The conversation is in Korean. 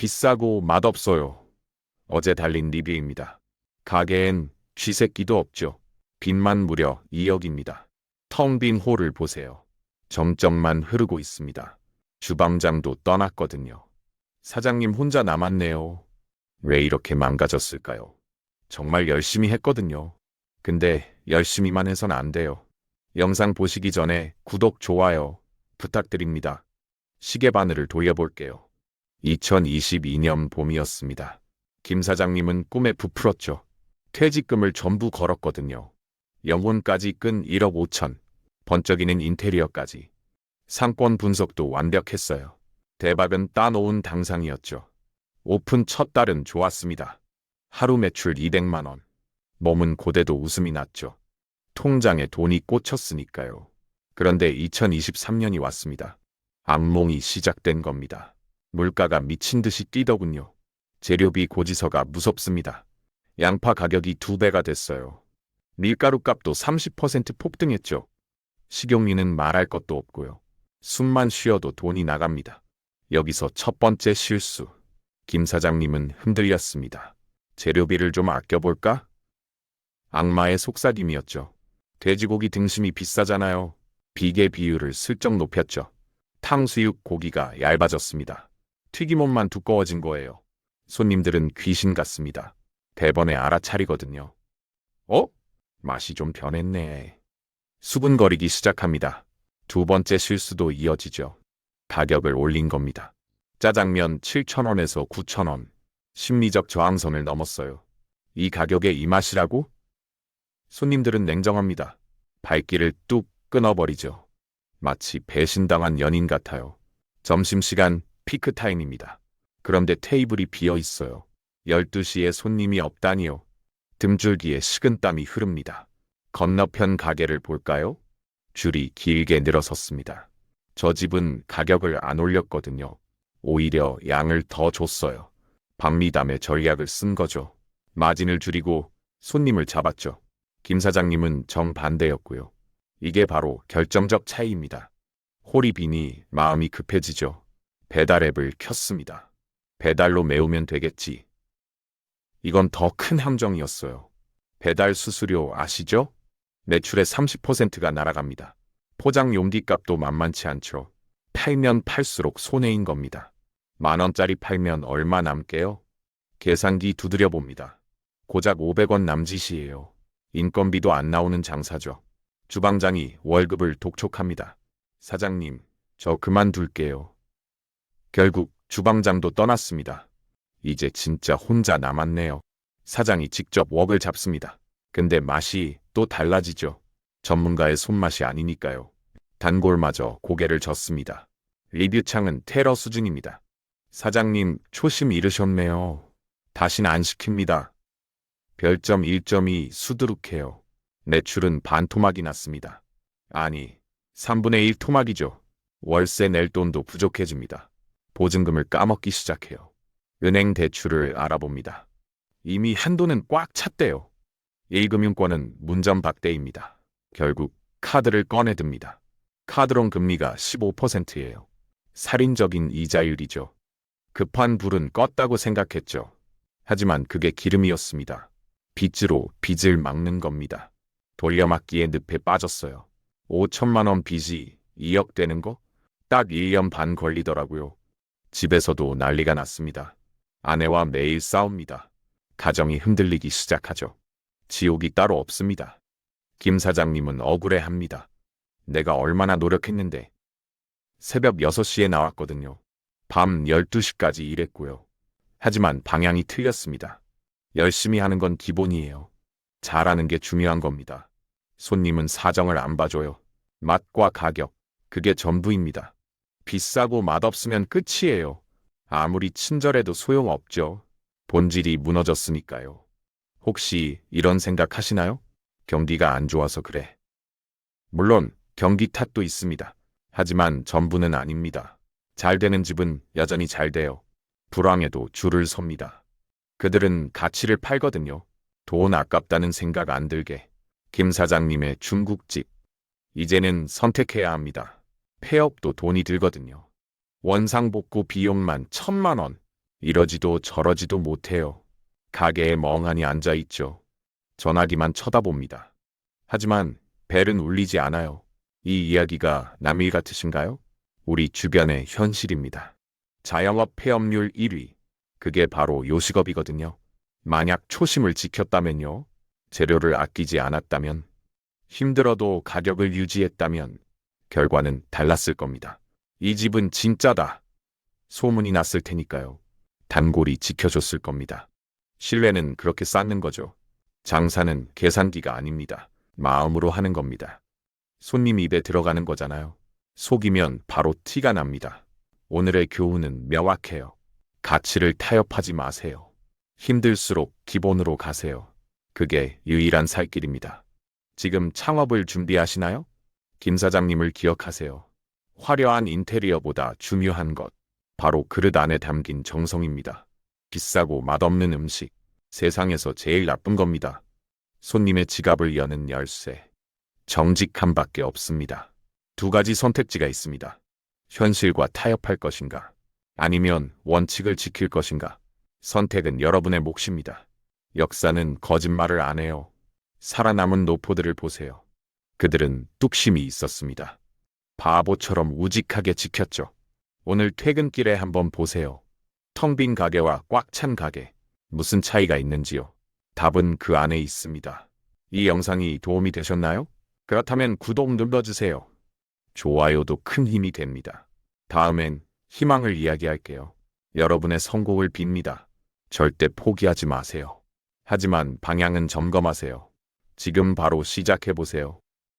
비싸고 맛없어요. 어제 달린 리뷰입니다. 가게엔 쥐새끼도 없죠. 빚만 무려 2억입니다. 텅 빈 홀을 보세요. 점점만 흐르고 있습니다. 주방장도 떠났거든요. 사장님 혼자 남았네요. 왜 이렇게 망가졌을까요? 정말 열심히 했거든요. 근데 열심히만 해선 안 돼요. 영상 보시기 전에 구독, 좋아요 부탁드립니다. 시계 바늘을 돌려볼게요. 2022년 봄이었습니다. 김 사장님은 꿈에 부풀었죠. 퇴직금을 전부 걸었거든요. 영혼까지 끈 1억 5천, 번쩍이는 인테리어까지. 상권 분석도 완벽했어요. 대박은 따놓은 당상이었죠. 오픈 첫 달은 좋았습니다. 하루 매출 200만 원. 몸은 고대도 웃음이 났죠. 통장에 돈이 꽂혔으니까요. 그런데 2023년이 왔습니다. 악몽이 시작된 겁니다. 물가가 미친 듯이 뛰더군요. 재료비 고지서가 무섭습니다. 양파 가격이 두 배가 됐어요. 밀가루 값도 30% 폭등했죠. 식용유는 말할 것도 없고요. 숨만 쉬어도 돈이 나갑니다. 여기서 첫 번째 실수. 김 사장님은 흔들렸습니다. 재료비를 좀 아껴볼까? 악마의 속삭임이었죠. 돼지고기 등심이 비싸잖아요. 비계 비율을 슬쩍 높였죠. 탕수육 고기가 얇아졌습니다. 튀김옷만 두꺼워진 거예요. 손님들은 귀신 같습니다. 대번에 알아차리거든요. 어? 맛이 좀 변했네. 수분거리기 시작합니다. 두 번째 실수도 이어지죠. 가격을 올린 겁니다. 짜장면 7,000원에서 9,000원. 심리적 저항선을 넘었어요. 이 가격에 이 맛이라고? 손님들은 냉정합니다. 발길을 뚝 끊어버리죠. 마치 배신당한 연인 같아요. 점심시간 피크 타임입니다. 그런데 테이블이 비어 있어요. 12시에 손님이 없다니요. 등줄기에 식은땀이 흐릅니다. 건너편 가게를 볼까요? 줄이 길게 늘어섰습니다. 저 집은 가격을 안 올렸거든요. 오히려 양을 더 줬어요. 박미담의 전략을 쓴 거죠. 마진을 줄이고 손님을 잡았죠. 김 사장님은 정반대였고요. 이게 바로 결정적 차이입니다. 비니 마음이 급해지죠. 배달 앱을 켰습니다. 배달로 메우면 되겠지. 이건 더 큰 함정이었어요. 배달 수수료 아시죠? 매출의 30%가 날아갑니다. 포장 용기 값도 만만치 않죠. 팔면 팔수록 손해인 겁니다. 만 원짜리 팔면 얼마 남게요? 계산기 두드려 봅니다. 고작 500원 남짓이에요. 인건비도 안 나오는 장사죠. 주방장이 월급을 독촉합니다. 사장님, 저 그만둘게요. 결국 주방장도 떠났습니다. 이제 진짜 혼자 남았네요. 사장이 직접 웍을 잡습니다. 근데 맛이 또 달라지죠. 전문가의 손맛이 아니니까요. 단골마저 고개를 젓습니다. 리뷰창은 테러 수준입니다. 사장님, 초심 잃으셨네요. 다신 안 시킵니다. 별점 1점이 수두룩해요. 매출은 반 토막이 났습니다. 아니, 3분의 1 토막이죠. 월세 낼 돈도 부족해집니다. 보증금을 까먹기 시작해요. 은행 대출을 알아봅니다. 이미 한도는 꽉 찼대요. 1금융권은 문전박대입니다. 결국 카드를 꺼내듭니다. 카드론 금리가 15%예요. 살인적인 이자율이죠. 급한 불은 껐다고 생각했죠. 하지만 그게 기름이었습니다. 빚으로 빚을 막는 겁니다. 돌려막기의 늪에 빠졌어요. 5천만 원 빚이 2억 되는 거? 딱 1년 반 걸리더라고요. 집에서도 난리가 났습니다. 아내와 매일 싸웁니다. 가정이 흔들리기 시작하죠. 지옥이 따로 없습니다. 김 사장님은 억울해합니다. 내가 얼마나 노력했는데. 새벽 6시에 나왔거든요. 밤 12시까지 일했고요. 하지만 방향이 틀렸습니다. 열심히 하는 건 기본이에요. 잘하는 게 중요한 겁니다. 손님은 사정을 안 봐줘요. 맛과 가격, 그게 전부입니다. 비싸고 맛없으면 끝이에요. 아무리 친절해도 소용없죠. 본질이 무너졌으니까요. 혹시 이런 생각 하시나요? 경기가 안 좋아서 그래. 물론 경기 탓도 있습니다. 하지만 전부는 아닙니다. 잘 되는 집은 여전히 잘 돼요. 불황에도 줄을 섭니다. 그들은 가치를 팔거든요. 돈 아깝다는 생각 안 들게. 김 사장님의 중국집. 이제는 선택해야 합니다. 폐업도 돈이 들거든요. 원상복구 비용만 천만 원. 이러지도 저러지도 못해요. 가게에 멍하니 앉아 있죠. 전화기만 쳐다봅니다. 하지만 벨은 울리지 않아요. 이 이야기가 남일 같으신가요? 우리 주변의 현실입니다. 자영업 폐업률 1위. 그게 바로 요식업이거든요. 만약 초심을 지켰다면요. 재료를 아끼지 않았다면, 힘들어도 가격을 유지했다면, 결과는 달랐을 겁니다. 이 집은 진짜다. 소문이 났을 테니까요. 단골이 지켜줬을 겁니다. 신뢰는 그렇게 쌓는 거죠. 장사는 계산기가 아닙니다. 마음으로 하는 겁니다. 손님 입에 들어가는 거잖아요. 속이면 바로 티가 납니다. 오늘의 교훈은 명확해요. 가치를 타협하지 마세요. 힘들수록 기본으로 가세요. 그게 유일한 살 길입니다. 지금 창업을 준비하시나요? 김 사장님을 기억하세요. 화려한 인테리어보다 중요한 것, 바로 그릇 안에 담긴 정성입니다. 비싸고 맛없는 음식, 세상에서 제일 나쁜 겁니다. 손님의 지갑을 여는 열쇠, 정직함밖에 없습니다. 두 가지 선택지가 있습니다. 현실과 타협할 것인가, 아니면 원칙을 지킬 것인가. 선택은 여러분의 몫입니다. 역사는 거짓말을 안 해요. 살아남은 노포들을 보세요. 그들은 뚝심이 있었습니다. 바보처럼 우직하게 지켰죠. 오늘 퇴근길에 한번 보세요. 텅 빈 가게와 꽉 찬 가게. 무슨 차이가 있는지요? 답은 그 안에 있습니다. 이 영상이 도움이 되셨나요? 그렇다면 구독 눌러주세요. 좋아요도 큰 힘이 됩니다. 다음엔 희망을 이야기할게요. 여러분의 성공을 빕니다. 절대 포기하지 마세요. 하지만 방향은 점검하세요. 지금 바로 시작해보세요.